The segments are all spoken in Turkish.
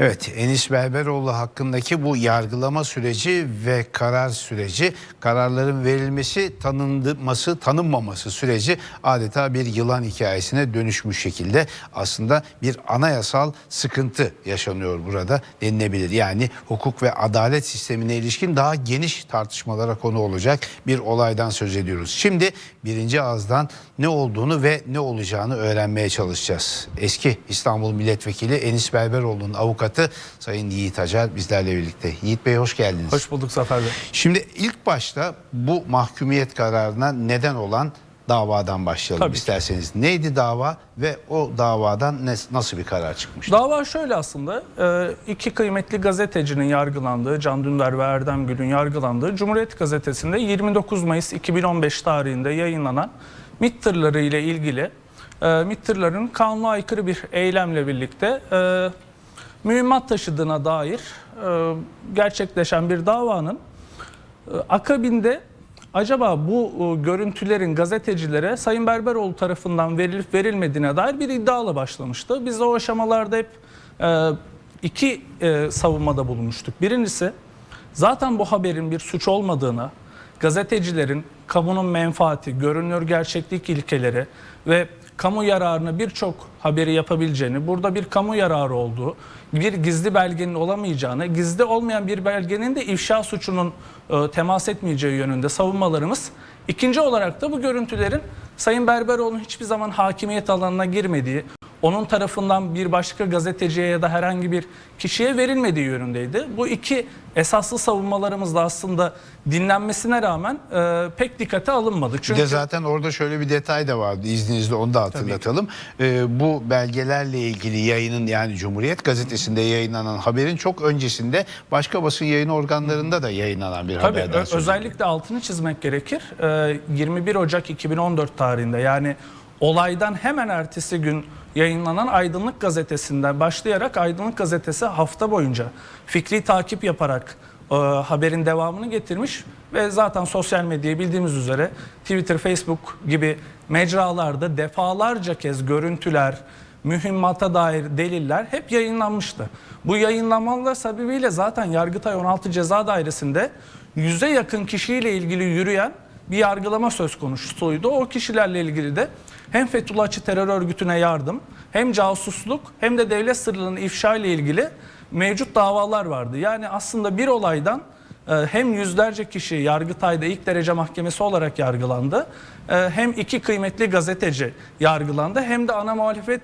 Evet Enis Berberoğlu hakkındaki bu yargılama süreci ve karar süreci kararların verilmesi tanınması tanınmaması süreci adeta bir yılan hikayesine dönüşmüş şekilde aslında bir anayasal sıkıntı yaşanıyor burada denilebilir. Yani hukuk ve adalet sistemine ilişkin daha geniş tartışmalara konu olacak bir olaydan söz ediyoruz. Şimdi birinci ağızdan ne olduğunu ve ne olacağını öğrenmeye çalışacağız. Eski İstanbul Milletvekili Enis Berberoğlu'nun avukatı Sayın Yiğit Acar bizlerle birlikte. Yiğit Bey hoş geldiniz. Hoş bulduk Zafer Bey. Şimdi ilk başta bu mahkumiyet kararına neden olan davadan başlayalım Tabii ki. isterseniz. Neydi dava ve o davadan ne, nasıl bir karar çıkmıştı? Dava şöyle aslında e, iki kıymetli gazetecinin yargılandığı Can Dündar ve Erdem Gül'ün yargılandığı Cumhuriyet Gazetesi'nde 29 Mayıs 2015 tarihinde yayınlanan MİT tırları ile ilgili e, MİT tırların kanuna aykırı bir eylemle birlikte e, mühimmat taşıdığına dair e, gerçekleşen bir davanın e, akabinde acaba bu e, görüntülerin gazetecilere Sayın Berberoğlu tarafından verilip verilmediğine dair bir iddialı başlamıştı. Biz de o aşamalarda hep e, iki e, savunmada bulunmuştuk. Birincisi zaten bu haberin bir suç olmadığını, gazetecilerin kamunun menfaati, görünür gerçeklik ilkeleri ve kamu yararına birçok haberi yapabileceğini, burada bir kamu yararı olduğu, bir gizli belgenin olamayacağını, gizli olmayan bir belgenin de ifşa suçunun e, temas etmeyeceği yönünde savunmalarımız. İkinci olarak da bu görüntülerin Sayın Berberoğlu'nun hiçbir zaman hakimiyet alanına girmediği, onun tarafından bir başka gazeteciye ya da herhangi bir kişiye verilmediği yönündeydi. Bu iki esaslı savunmalarımız da aslında dinlenmesine rağmen e, pek dikkate alınmadı. Bir Çünkü de zaten orada şöyle bir detay da vardı izninizle onu da hatırlatalım. Ee, bu belgelerle ilgili yayının yani Cumhuriyet Gazetesi'nde yayınlanan haberin çok öncesinde başka basın yayın organlarında da yayınlanan bir Tabii haberden söz özellikle altını çizmek gerekir. Ee, 21 Ocak 2014 tarihinde yani olaydan hemen ertesi gün yayınlanan Aydınlık Gazetesi'nden başlayarak Aydınlık Gazetesi hafta boyunca fikri takip yaparak e, haberin devamını getirmiş ve zaten sosyal medyayı bildiğimiz üzere Twitter, Facebook gibi mecralarda defalarca kez görüntüler, mühimmata dair deliller hep yayınlanmıştı. Bu yayınlamalar sebebiyle zaten Yargıtay 16 Ceza Dairesi'nde yüze yakın kişiyle ilgili yürüyen bir yargılama söz konusuydu. O kişilerle ilgili de hem Fethullahçı terör örgütüne yardım, hem casusluk hem de devlet sırrının ifşa ile ilgili mevcut davalar vardı. Yani aslında bir olaydan hem yüzlerce kişi Yargıtay'da ilk derece mahkemesi olarak yargılandı. e, Hem iki kıymetli gazeteci yargılandı hem de ana muhalefet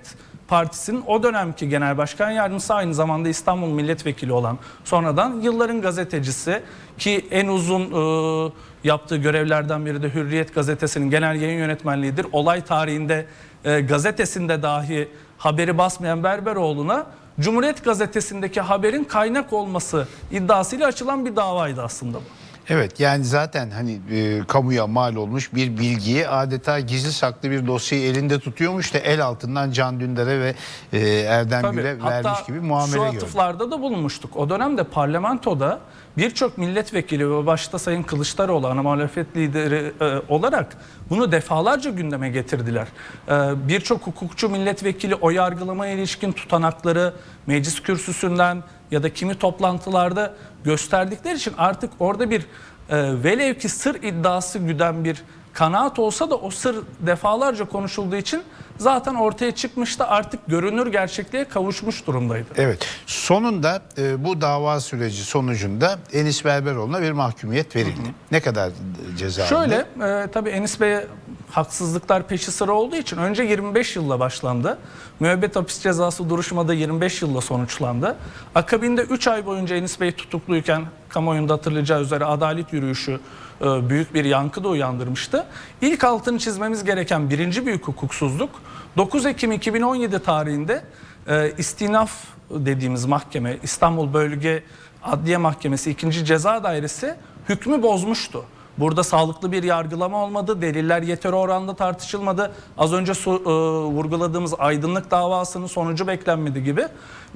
Partisi'nin o dönemki genel başkan yardımcısı aynı zamanda İstanbul milletvekili olan sonradan yılların gazetecisi ki en uzun e, yaptığı görevlerden biri de Hürriyet gazetesinin genel yayın yönetmenliğidir. Olay tarihinde e, gazetesinde dahi haberi basmayan Berberoğlu'na Cumhuriyet gazetesindeki haberin kaynak olması iddiasıyla açılan bir davaydı aslında bu. Evet yani zaten hani e, kamuya mal olmuş bir bilgiyi adeta gizli saklı bir dosyayı elinde tutuyormuş da el altından Can Dündar'a ve e, Erdem Tabii. Gül'e Hatta vermiş gibi muamele şu gördük. atıflarda da bulunmuştuk. O dönemde parlamentoda birçok milletvekili ve başta Sayın Kılıçdaroğlu ana muhalefet lideri e, olarak bunu defalarca gündeme getirdiler. E, birçok hukukçu milletvekili o yargılamaya ilişkin tutanakları meclis kürsüsünden ya da kimi toplantılarda gösterdikleri için artık orada bir e, velev ki sır iddiası güden bir kanaat olsa da o sır defalarca konuşulduğu için zaten ortaya çıkmıştı artık görünür gerçekliğe kavuşmuş durumdaydı. Evet sonunda e, bu dava süreci sonucunda Enis Berberoğlu'na bir mahkumiyet verildi. Ne kadar ceza aldı? Şöyle e, tabii Enis Bey'e haksızlıklar peşi sıra olduğu için önce 25 yılla başlandı. Müebbet hapis cezası duruşmada 25 yılla sonuçlandı. Akabinde 3 ay boyunca Enis Bey tutukluyken kamuoyunda hatırlayacağı üzere adalet yürüyüşü e, büyük bir yankı da uyandırmıştı. İlk altını çizmemiz gereken birinci büyük hukuksuzluk 9 Ekim 2017 tarihinde e, istinaf dediğimiz mahkeme İstanbul Bölge Adliye Mahkemesi 2. Ceza Dairesi hükmü bozmuştu. Burada sağlıklı bir yargılama olmadı. Deliller yeteri oranda tartışılmadı. Az önce su- e, vurguladığımız aydınlık davasının sonucu beklenmedi gibi.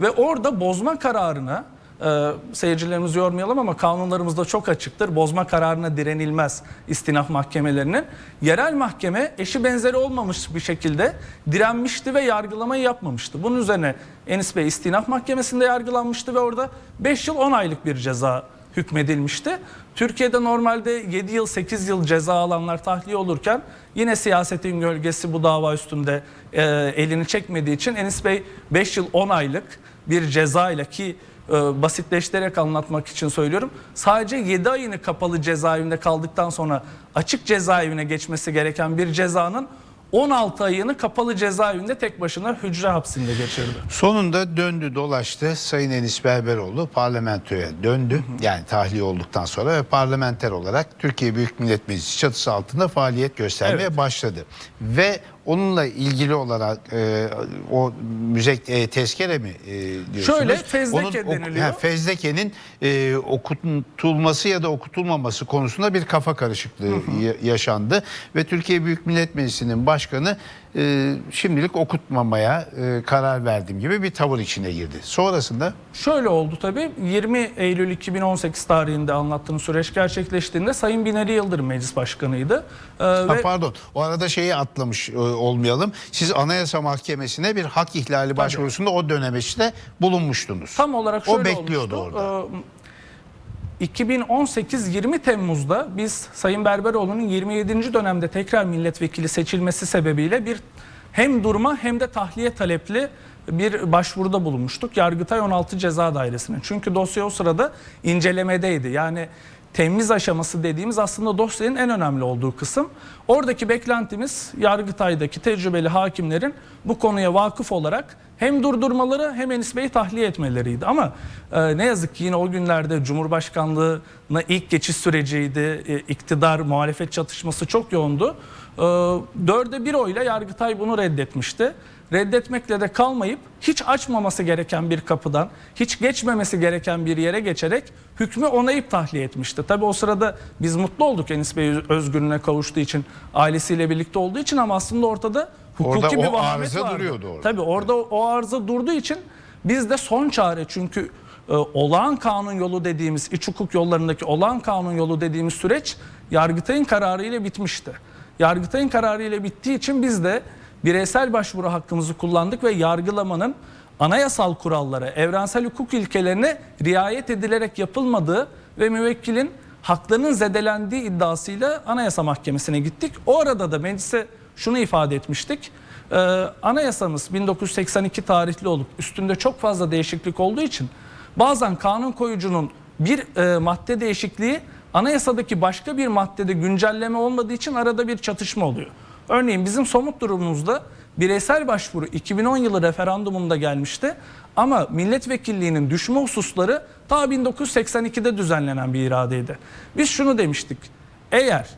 Ve orada bozma kararına e, seyircilerimizi yormayalım ama kanunlarımızda çok açıktır. Bozma kararına direnilmez istinaf mahkemelerinin. Yerel mahkeme eşi benzeri olmamış bir şekilde direnmişti ve yargılamayı yapmamıştı. Bunun üzerine Enis Bey istinaf mahkemesinde yargılanmıştı ve orada 5 yıl 10 aylık bir ceza hükmedilmişti. Türkiye'de normalde 7 yıl 8 yıl ceza alanlar tahliye olurken yine siyasetin gölgesi bu dava üstünde e, elini çekmediği için Enis Bey 5 yıl 10 aylık bir ceza ile ki basitleştirerek anlatmak için söylüyorum. Sadece 7 ayını kapalı cezaevinde kaldıktan sonra açık cezaevine geçmesi gereken bir cezanın 16 ayını kapalı cezaevinde tek başına hücre hapsinde geçirdi. Sonunda döndü dolaştı Sayın Enis Berberoğlu parlamentoya döndü. Yani tahliye olduktan sonra ve parlamenter olarak Türkiye Büyük Millet Meclisi çatısı altında faaliyet göstermeye Evet. başladı. Ve onunla ilgili olarak e, o müzek e, tezkere mi e, diyorsunuz? Şöyle, fezleke ok- deniliyor. ha, fezlekenin e, okutulması ya da okutulmaması konusunda bir kafa karışıklığı ya- yaşandı ve Türkiye Büyük Millet Meclisi'nin başkanı e, şimdilik okutmamaya e, karar verdim gibi bir tavır içine girdi. Sonrasında Şöyle oldu tabii 20 Eylül 2018 tarihinde anlattığım süreç gerçekleştiğinde Sayın Binali Yıldırım meclis başkanıydı. Ee, ha, ve pardon o arada şeyi atlamış e, olmayalım. Siz Anayasa Mahkemesi'ne bir hak ihlali başvurusunda o dönemeçte bulunmuştunuz. tam olarak O şöyle bekliyordu olmuştu. orada. Ee, 2018-20 Temmuz'da biz Sayın Berberoğlu'nun 27. dönemde tekrar milletvekili seçilmesi sebebiyle bir hem durma hem de tahliye talepli bir başvuruda bulunmuştuk. Yargıtay 16 Ceza Dairesi'ne. Çünkü dosya o sırada incelemedeydi. Yani temiz aşaması dediğimiz aslında dosyanın en önemli olduğu kısım. Oradaki beklentimiz Yargıtay'daki tecrübeli hakimlerin bu konuya vakıf olarak hem durdurmaları hem Enis Bey'i tahliye etmeleriydi. Ama e, ne yazık ki yine o günlerde Cumhurbaşkanlığına ilk geçiş süreciydi. E, iktidar muhalefet çatışması çok yoğundu. E, dörde bir oyla Yargıtay bunu reddetmişti. Reddetmekle de kalmayıp hiç açmaması gereken bir kapıdan, hiç geçmemesi gereken bir yere geçerek hükmü onayıp tahliye etmişti. Tabi o sırada biz mutlu olduk Enis Bey özgürlüğüne kavuştuğu için, ailesiyle birlikte olduğu için ama aslında ortada hukuki Orada bir o vahamet arıza vardı. duruyordu orada. Tabii orada o arıza durduğu için biz de son çare çünkü e, olağan kanun yolu dediğimiz iç hukuk yollarındaki olağan kanun yolu dediğimiz süreç Yargıtay'ın kararı ile bitmişti. Yargıtay'ın kararı ile bittiği için biz de bireysel başvuru hakkımızı kullandık ve yargılamanın anayasal kurallara, evrensel hukuk ilkelerine riayet edilerek yapılmadığı ve müvekkilin haklarının zedelendiği iddiasıyla Anayasa Mahkemesi'ne gittik. O arada da meclise şunu ifade etmiştik. Ee, anayasamız 1982 tarihli olup üstünde çok fazla değişiklik olduğu için bazen kanun koyucunun bir e, madde değişikliği anayasadaki başka bir maddede güncelleme olmadığı için arada bir çatışma oluyor. Örneğin bizim somut durumumuzda bireysel başvuru 2010 yılı referandumunda gelmişti ama milletvekilliğinin düşme hususları ta 1982'de düzenlenen bir iradeydi. Biz şunu demiştik. Eğer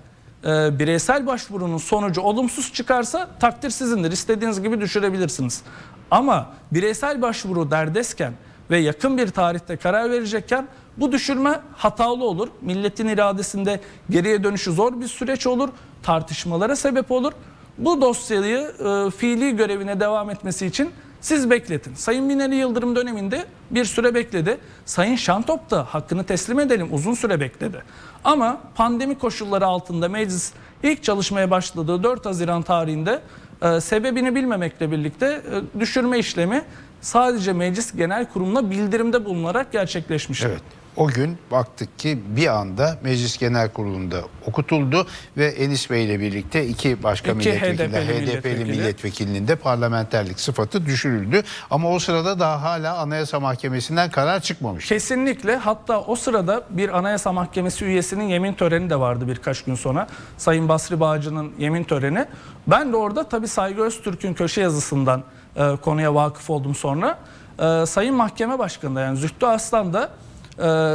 e, bireysel başvurunun sonucu olumsuz çıkarsa takdir sizindir. İstediğiniz gibi düşürebilirsiniz. Ama bireysel başvuru derdesken ve yakın bir tarihte karar verecekken bu düşürme hatalı olur. Milletin iradesinde geriye dönüşü zor bir süreç olur. Tartışmalara sebep olur. Bu dosyayı e, fiili görevine devam etmesi için siz bekletin. Sayın Binali Yıldırım döneminde bir süre bekledi. Sayın Şantop da hakkını teslim edelim uzun süre bekledi. Ama pandemi koşulları altında meclis ilk çalışmaya başladığı 4 Haziran tarihinde e, sebebini bilmemekle birlikte e, düşürme işlemi sadece Meclis Genel Kurulu'na bildirimde bulunarak gerçekleşmişti. Evet. O gün baktık ki bir anda Meclis Genel Kurulu'nda okutuldu ve Enis Bey ile birlikte iki başka İki milletvekili, HDP'li HDP'li milletvekili. milletvekilinin de parlamenterlik sıfatı düşürüldü. Ama o sırada daha hala Anayasa Mahkemesi'nden karar çıkmamış. Kesinlikle hatta o sırada bir Anayasa Mahkemesi üyesinin yemin töreni de vardı birkaç gün sonra. Sayın Basri Bağcı'nın yemin töreni. Ben de orada tabii Saygı Öztürk'ün köşe yazısından e, konuya vakıf oldum sonra. E, Sayın Mahkeme Başkanı yani Zühtü Aslan da e,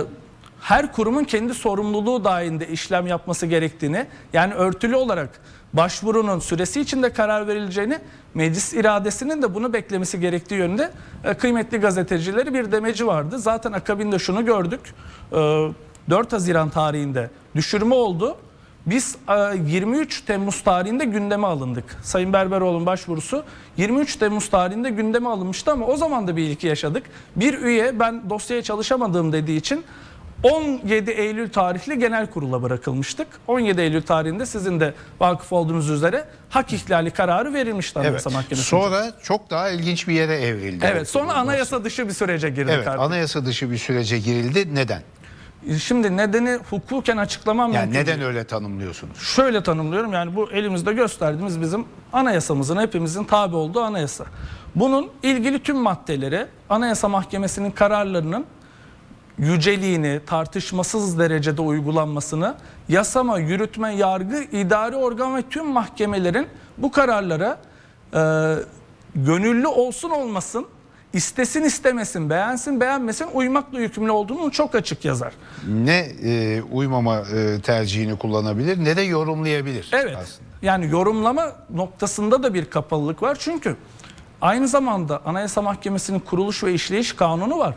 her kurumun kendi sorumluluğu dahilinde işlem yapması gerektiğini yani örtülü olarak başvurunun süresi içinde karar verileceğini meclis iradesinin de bunu beklemesi gerektiği yönünde e, kıymetli gazetecileri bir demeci vardı. Zaten akabinde şunu gördük. E, 4 Haziran tarihinde düşürme oldu. Biz e, 23 Temmuz tarihinde gündeme alındık. Sayın Berberoğlu'nun başvurusu 23 Temmuz tarihinde gündeme alınmıştı ama o zaman da bir ilki yaşadık. Bir üye ben dosyaya çalışamadığım dediği için 17 Eylül tarihli genel kurula bırakılmıştık. 17 Eylül tarihinde sizin de vakıf olduğunuz üzere hak ihlali kararı verilmişti Anayasa Evet. Mahkemesi'nce. Sonra çok daha ilginç bir yere evrildi. Evet sonra anayasa dışı bir sürece girdik Evet, artık. anayasa dışı bir sürece girildi. Neden? Şimdi nedeni hukuken açıklamam Yani mümkün neden değil. öyle tanımlıyorsunuz? Şöyle tanımlıyorum yani bu elimizde gösterdiğimiz bizim anayasamızın hepimizin tabi olduğu anayasa. Bunun ilgili tüm maddeleri Anayasa Mahkemesi'nin kararlarının yüceliğini, tartışmasız derecede uygulanmasını, yasama, yürütme, yargı, idari organ ve tüm mahkemelerin bu kararlara e, gönüllü olsun olmasın, istesin istemesin, beğensin beğenmesin uymakla yükümlü olduğunu çok açık yazar. Ne e, uymama e, tercihini kullanabilir ne de yorumlayabilir Evet. aslında. Yani yorumlama noktasında da bir kapalılık var. Çünkü aynı zamanda Anayasa Mahkemesi'nin kuruluş ve işleyiş kanunu var.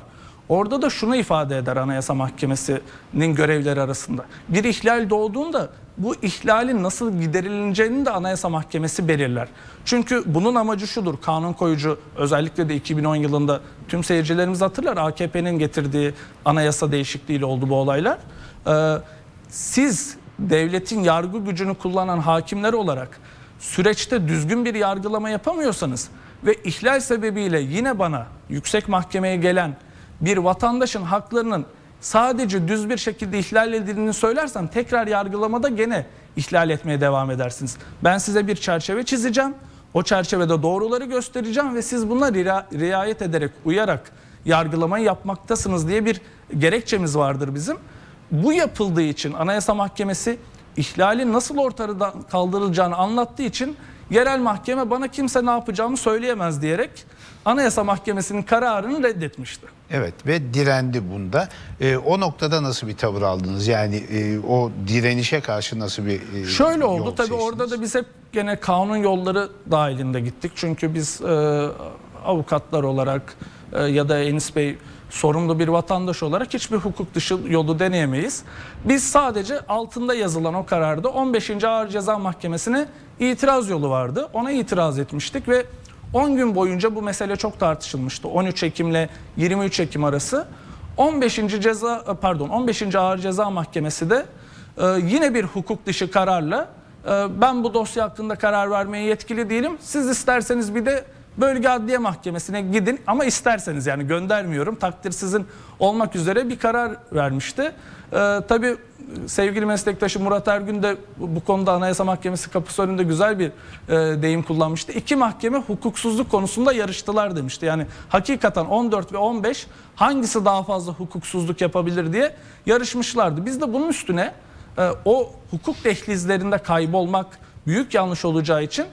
Orada da şunu ifade eder Anayasa Mahkemesi'nin görevleri arasında. Bir ihlal doğduğunda bu ihlalin nasıl giderileceğini de Anayasa Mahkemesi belirler. Çünkü bunun amacı şudur. Kanun koyucu özellikle de 2010 yılında tüm seyircilerimiz hatırlar AKP'nin getirdiği anayasa değişikliğiyle oldu bu olaylar. Ee, siz devletin yargı gücünü kullanan hakimler olarak süreçte düzgün bir yargılama yapamıyorsanız ve ihlal sebebiyle yine bana yüksek mahkemeye gelen bir vatandaşın haklarının sadece düz bir şekilde ihlal edildiğini söylersem tekrar yargılamada gene ihlal etmeye devam edersiniz. Ben size bir çerçeve çizeceğim. O çerçevede doğruları göstereceğim ve siz buna ria- riayet ederek, uyarak yargılamayı yapmaktasınız diye bir gerekçemiz vardır bizim. Bu yapıldığı için Anayasa Mahkemesi ihlalin nasıl ortadan kaldırılacağını anlattığı için yerel mahkeme bana kimse ne yapacağımı söyleyemez diyerek Anayasa Mahkemesi'nin kararını reddetmişti. Evet ve direndi bunda. E, o noktada nasıl bir tavır aldınız? Yani e, o direnişe karşı nasıl bir e, Şöyle yol oldu tabii seçtiniz? orada da biz hep gene kanun yolları dahilinde gittik. Çünkü biz e, avukatlar olarak e, ya da Enis Bey sorumlu bir vatandaş olarak hiçbir hukuk dışı yolu deneyemeyiz. Biz sadece altında yazılan o kararda 15. Ağır Ceza Mahkemesi'ne itiraz yolu vardı. Ona itiraz etmiştik ve 10 gün boyunca bu mesele çok tartışılmıştı. 13 Ekim ile 23 Ekim arası. 15. ceza pardon 15. Ağır Ceza Mahkemesi de ee, yine bir hukuk dışı kararla e, ben bu dosya hakkında karar vermeye yetkili değilim. Siz isterseniz bir de bölge adliye mahkemesine gidin ama isterseniz yani göndermiyorum. Takdir sizin olmak üzere bir karar vermişti. Ee, tabii sevgili meslektaşı Murat Ergün de bu konuda Anayasa Mahkemesi kapısı önünde güzel bir e, deyim kullanmıştı. İki mahkeme hukuksuzluk konusunda yarıştılar demişti. Yani hakikaten 14 ve 15 hangisi daha fazla hukuksuzluk yapabilir diye yarışmışlardı. Biz de bunun üstüne e, o hukuk dehlizlerinde kaybolmak büyük yanlış olacağı için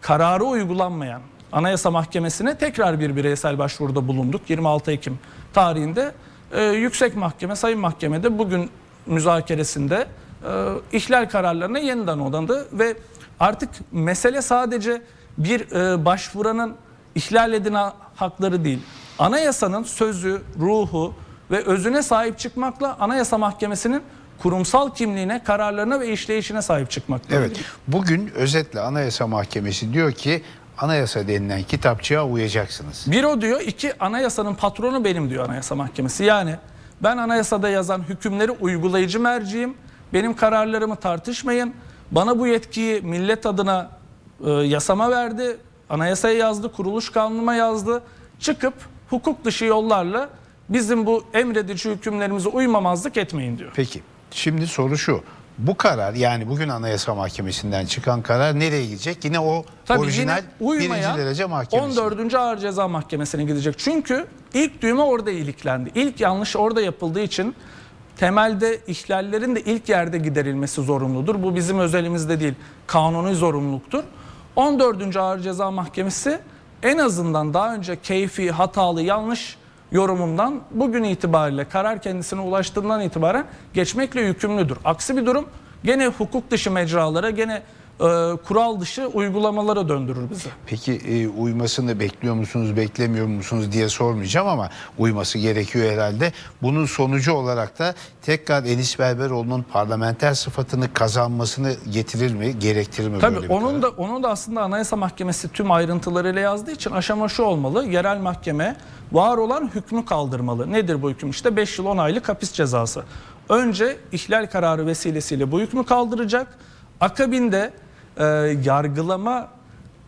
kararı uygulanmayan Anayasa Mahkemesi'ne tekrar bir bireysel başvuruda bulunduk. 26 Ekim tarihinde e, Yüksek Mahkeme, Sayın Mahkeme'de bugün müzakeresinde e, ihlal kararlarına yeniden odandı ve artık mesele sadece bir e, başvuranın ihlal edilen hakları değil. Anayasanın sözü, ruhu ve özüne sahip çıkmakla Anayasa Mahkemesi'nin kurumsal kimliğine, kararlarına ve işleyişine sahip çıkmakla. Evet. Bugün özetle Anayasa Mahkemesi diyor ki anayasa denilen kitapçığa uyacaksınız. Bir o diyor, iki anayasanın patronu benim diyor Anayasa Mahkemesi. Yani ben anayasada yazan hükümleri uygulayıcı merciyim. Benim kararlarımı tartışmayın. Bana bu yetkiyi millet adına e, yasama verdi. Anayasaya yazdı, kuruluş kanunuma yazdı. Çıkıp hukuk dışı yollarla bizim bu emredici hükümlerimize uymamazlık etmeyin diyor. Peki şimdi soru şu. Bu karar yani bugün Anayasa Mahkemesi'nden çıkan karar nereye gidecek? Yine o Tabii orijinal yine birinci derece mahkemesi. 14. Ağır Ceza Mahkemesi'ne gidecek. Çünkü ilk düğme orada iliklendi. İlk yanlış orada yapıldığı için temelde ihlallerin de ilk yerde giderilmesi zorunludur. Bu bizim özelimizde değil, kanuni zorunluluktur. 14. Ağır Ceza Mahkemesi en azından daha önce keyfi, hatalı, yanlış yorumundan bugün itibariyle karar kendisine ulaştığından itibaren geçmekle yükümlüdür. Aksi bir durum gene hukuk dışı mecralara, gene kural dışı uygulamalara döndürür bizi. Peki e, uymasını bekliyor musunuz, beklemiyor musunuz diye sormayacağım ama uyması gerekiyor herhalde. Bunun sonucu olarak da tekrar Enis Berberoğlu'nun parlamenter sıfatını kazanmasını getirir mi, gerektirir mi Tabii böyle onun karar? da onun da aslında Anayasa Mahkemesi tüm ayrıntılarıyla yazdığı için aşama şu olmalı. Yerel mahkeme var olan hükmü kaldırmalı. Nedir bu hüküm? İşte 5 yıl 10 aylık hapis cezası. Önce ihlal kararı vesilesiyle bu hükmü kaldıracak. Akabinde e, yargılama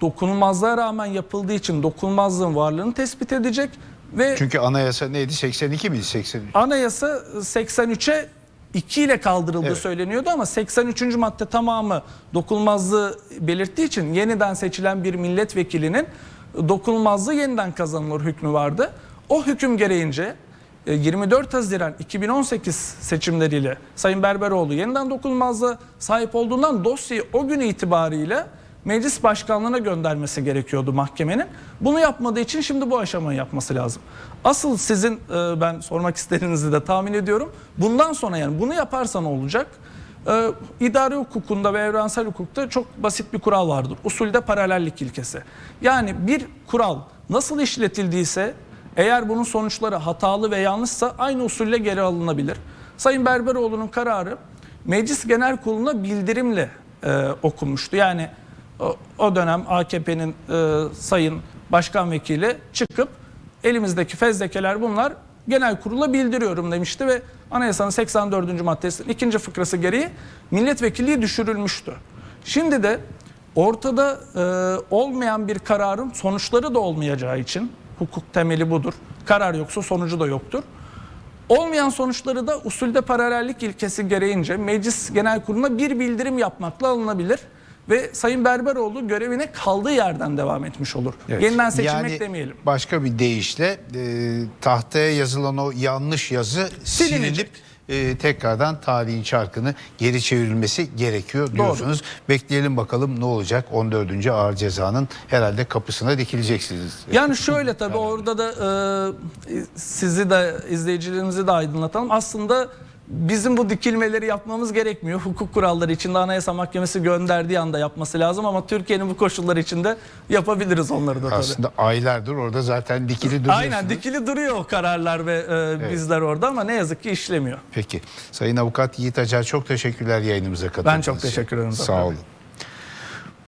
dokunulmazlığa rağmen yapıldığı için dokunulmazlığın varlığını tespit edecek ve Çünkü anayasa neydi? 82 miydi? 83. Anayasa 83'e 2 ile kaldırıldığı Evet. söyleniyordu ama 83. madde tamamı dokunulmazlığı belirttiği için yeniden seçilen bir milletvekilinin dokunulmazlığı yeniden kazanılır hükmü vardı. O hüküm gereğince 24 Haziran 2018 seçimleriyle Sayın Berberoğlu yeniden dokunulmazlığa sahip olduğundan dosyayı o gün itibariyle meclis başkanlığına göndermesi gerekiyordu mahkemenin. Bunu yapmadığı için şimdi bu aşamayı yapması lazım. Asıl sizin e, ben sormak istediğinizi de tahmin ediyorum. Bundan sonra yani bunu yaparsa ne olacak? E, idari hukukunda ve evrensel hukukta çok basit bir kural vardır. Usulde paralellik ilkesi. Yani bir kural nasıl işletildiyse eğer bunun sonuçları hatalı ve yanlışsa aynı usulle geri alınabilir. Sayın Berberoğlu'nun kararı Meclis Genel Kurulu'na bildirimle e, okunmuştu. Yani o, o dönem AKP'nin e, sayın başkan vekili çıkıp elimizdeki fezlekeler bunlar genel kurula bildiriyorum demişti ve anayasanın 84. maddesinin ikinci fıkrası gereği milletvekilliği düşürülmüştü. Şimdi de ortada e, olmayan bir kararın sonuçları da olmayacağı için hukuk temeli budur. Karar yoksa sonucu da yoktur. Olmayan sonuçları da usulde paralellik ilkesi gereğince Meclis Genel Kurulu'na bir bildirim yapmakla alınabilir ve Sayın Berberoğlu görevine kaldığı yerden devam etmiş olur. Evet. Yeniden seçilmek Yani demeyelim. Başka bir deyişle e, tahtaya yazılan o yanlış yazı Silinecek. silinip e, tekrardan tarihin çarkını geri çevrilmesi gerekiyor diyorsunuz. Bekleyelim bakalım ne olacak 14. ağır cezanın herhalde kapısına dikileceksiniz. Yani şöyle tabii orada da e, sizi de izleyicilerimizi de aydınlatalım. Aslında bizim bu dikilmeleri yapmamız gerekmiyor. Hukuk kuralları içinde Anayasa Mahkemesi gönderdiği anda yapması lazım ama Türkiye'nin bu koşulları içinde yapabiliriz onları da tabii. Aslında aylardır orada zaten dikili duruyorsunuz. Aynen dikili duruyor o kararlar ve e, bizler orada ama ne yazık ki işlemiyor. Peki. Sayın Avukat Yiğit Acar çok teşekkürler yayınımıza katıldığınız Ben çok için. teşekkür ederim Sağ olun.